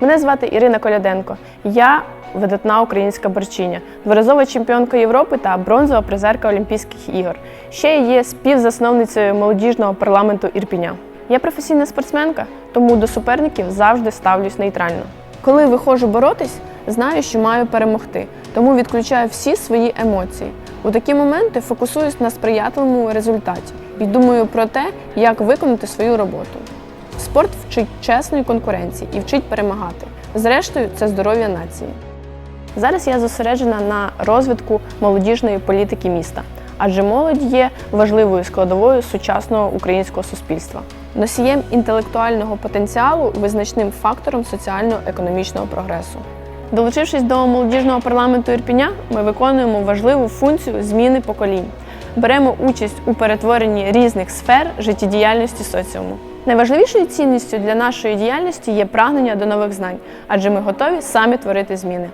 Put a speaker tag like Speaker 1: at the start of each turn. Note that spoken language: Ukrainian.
Speaker 1: Мене звати Ірина Коляденко. Я видатна українська борчиня, дворазова чемпіонка Європи та бронзова призерка Олімпійських ігор. Ще я є співзасновницею молодіжного парламенту Ірпіня. Я професійна спортсменка, тому до суперників завжди ставлюсь нейтрально. Коли виходжу боротись, знаю, що маю перемогти, тому відключаю всі свої емоції. У такі моменти фокусуюсь на сприятливому результаті і думаю про те, як виконати свою роботу. Спорт вчить чесної конкуренції і вчить перемагати. Зрештою, це здоров'я нації. Зараз я зосереджена на розвитку молодіжної політики міста, адже молодь є важливою складовою сучасного українського суспільства, носієм інтелектуального потенціалу, визначним фактором соціально-економічного прогресу. Долучившись до молодіжного парламенту Ірпіня, ми виконуємо важливу функцію зміни поколінь, беремо участь у перетворенні різних сфер життєдіяльності соціуму. Найважливішою цінністю для нашої діяльності є прагнення до нових знань, адже ми готові самі творити зміни.